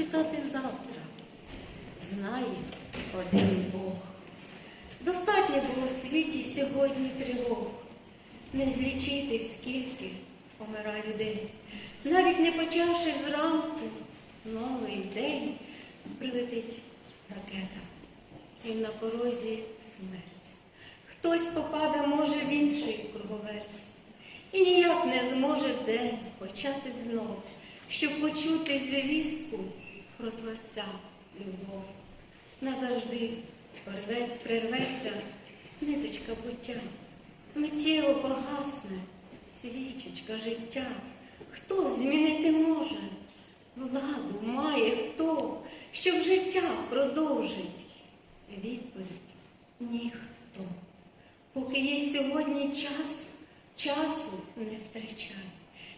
чекати завтра, знає один Бог. Достатньо було в світі сьогодні тривог, не злічити, скільки помира людей. Навіть не почавши зранку, новий день прилетить ракета. І на порозі смерть. Хтось попаде, може, в інший круговерть. І ніяк не зможе день почати знов, щоб почути звістку про Творця любов. Назавжди прерветься ниточка буття, миттєво погасне свічечка життя. Хто змінити може? Владу має хто, щоб життя продовжить. Відповідь ніхто. Поки є сьогодні час, часу не втрачай,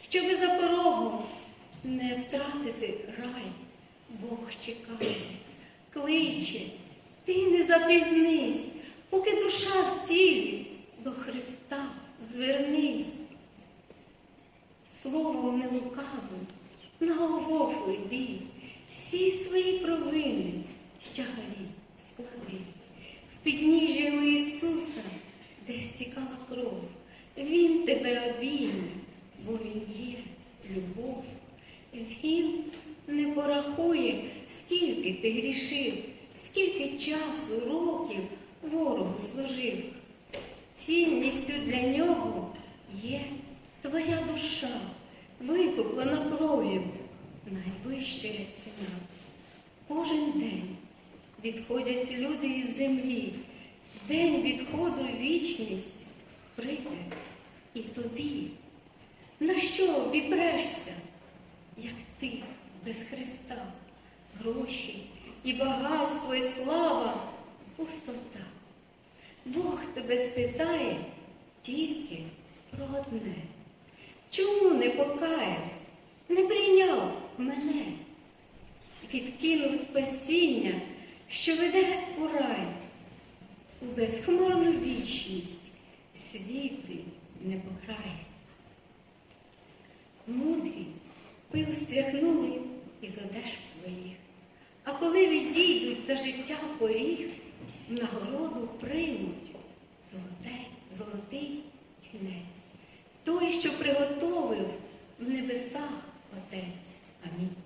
щоби за порогом не втратити рай. Чекає, кличе, ти не запізнись, поки душа в тілі до Христа звернись. Словом не лукавим, на голову йди, всі свої провини щагарі склади. В підніжжя у Ісуса, де стікала кров, Він тебе обійме, бо Він є любов. Він не порахує, скільки ти грішив, скільки часу, років ворогу служив. Цінністю для нього є твоя душа, викуплена кров'ю, найвища ціна. Кожен день відходять люди із землі, день відходу вічність прийде і тобі. На що обіпрешся, як ти без Христа, гроші і багатство, і слава, пустота. Бог тебе спитає тільки про одне. Чому не покаявся, не прийняв мене? Відкинув спасіння, що веде у рай, у безхмарну вічність, світлий небокрай. Мудрі пил стряхнули із одеж своїх, коли відійдуть за життя поріг, нагороду приймуть золотий, золотий вінець, той, що приготовив в небесах Отець. Амінь.